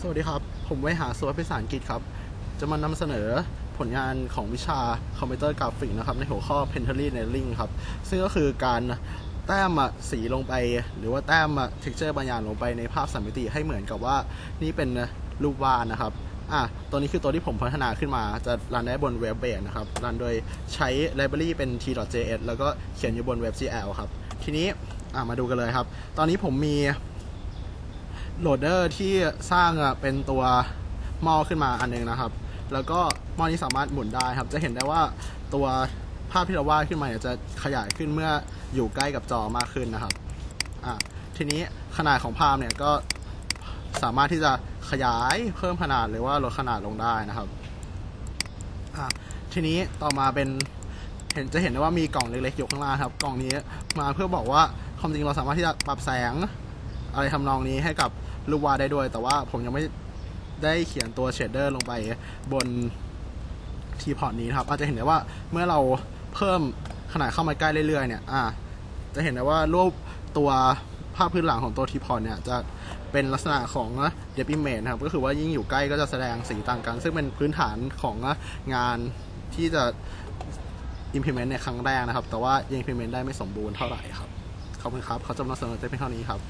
สวัสดีครับ ผมไว้หาสวัสดิ์ภาษาอังกฤษครับ จะมานำเสนอผลงานของวิชาคอมพิวเตอร์กราฟิกนะครับ ในหัวข้อ Pentary Nailing ครับ ซึ่งก็คือการแต้มสีลงไป หรือว่าแต้ม texture บางอย่างลงไปในภาพสามมิติให้เหมือนกับว่านี่เป็นรูปวาดนะครับอะตัวนี้คือตัวที่ผมพัฒนาขึ้นมาจะรันได้บนเว็บเบสนะครับ รันโดยใช้ library เป็น t.js แล้วก็เขียนอยู่บน WebGL ครับ ทีนี้อะมาดูกันเลยครับ ตอนนี้ผมมี โหลดเดอร์ที่สร้างเป็นตัวหม้อขึ้นมาอันหนึงนะครับ แล้วก็หม้อนี้สามารถหมุนได้ครับ จะเห็นได้ว่าตัวภาพที่เราวาดขึ้นมาจะขยายขึ้นเมื่ออยู่ใกล้กับจอมากขึ้นนะครับอะทีนี้ขนาดของภาพเนี่ยก็สามารถที่จะขยายเพิ่มขนาดหรือว่าลดขนาดลงได้นะครับอะทีนี้ต่อมาเป็นเห็นจะเห็นได้ว่ามีกล่องเล็กๆอยู่ข้างล่างครับ กล่องนี้มาเพื่อบอกว่าความจริงเราสามารถที่จะปรับแสงอะไรทำนองนี้ให้กับ รูปวาดได้ด้วย แต่ว่าผมยังไม่ได้เขียนตัวเชดเดอร์ลงไปบนทีพอร์ตนี้นะครับ อาจจะเห็นได้ว่าเมื่อเราเพิ่มขนาดเข้ามาใกล้เรื่อยๆเนี่ยอ่าจะเห็นได้ว่ารูปตัวภาพพื้นหลังของตัวทีพอร์ตเนี่ยจะเป็นลักษณะของเดบิเมนครับ ก็คือว่ายิ่งอยู่ใกล้ก็จะแสดงสีต่างกัน ซึ่งเป็นพื้นฐานของงานที่จะ implement ในครั้งแรกนะครับ แต่ว่ายัง implement ได้ไม่สมบูรณ์เท่าไหร่ครับ ขอบคุณครับ เขาจะนำเสนอแต่เพียงเท่านี้ครับ